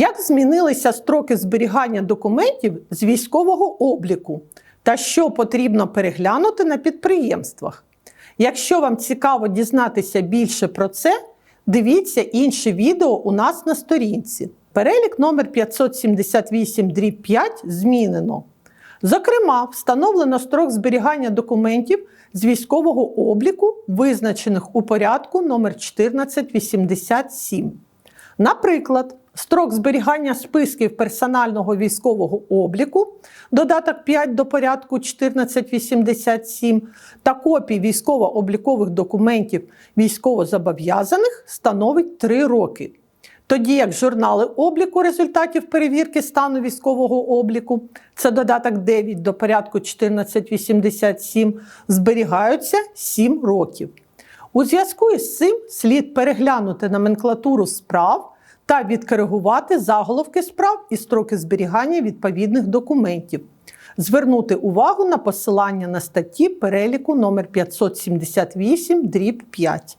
Як змінилися строки зберігання документів з військового обліку та що потрібно переглянути на підприємствах? Якщо вам цікаво дізнатися більше про це, дивіться інше відео у нас на сторінці. Перелік номер 578 дріб 5 змінено. Зокрема, встановлено строк зберігання документів з військового обліку, визначених у порядку номер 1487. Наприклад, строк зберігання списків персонального військового обліку, додаток 5 до порядку 1487 та копій військово-облікових документів військовозобов'язаних становить 3 роки. Тоді як журнали обліку результатів перевірки стану військового обліку, це додаток 9 до порядку 1487, зберігаються 7 років. У зв'язку із цим слід переглянути номенклатуру справ та відкоригувати заголовки справ і строки зберігання відповідних документів. Звернути увагу на посилання на статті переліку номер 578 дріб 5.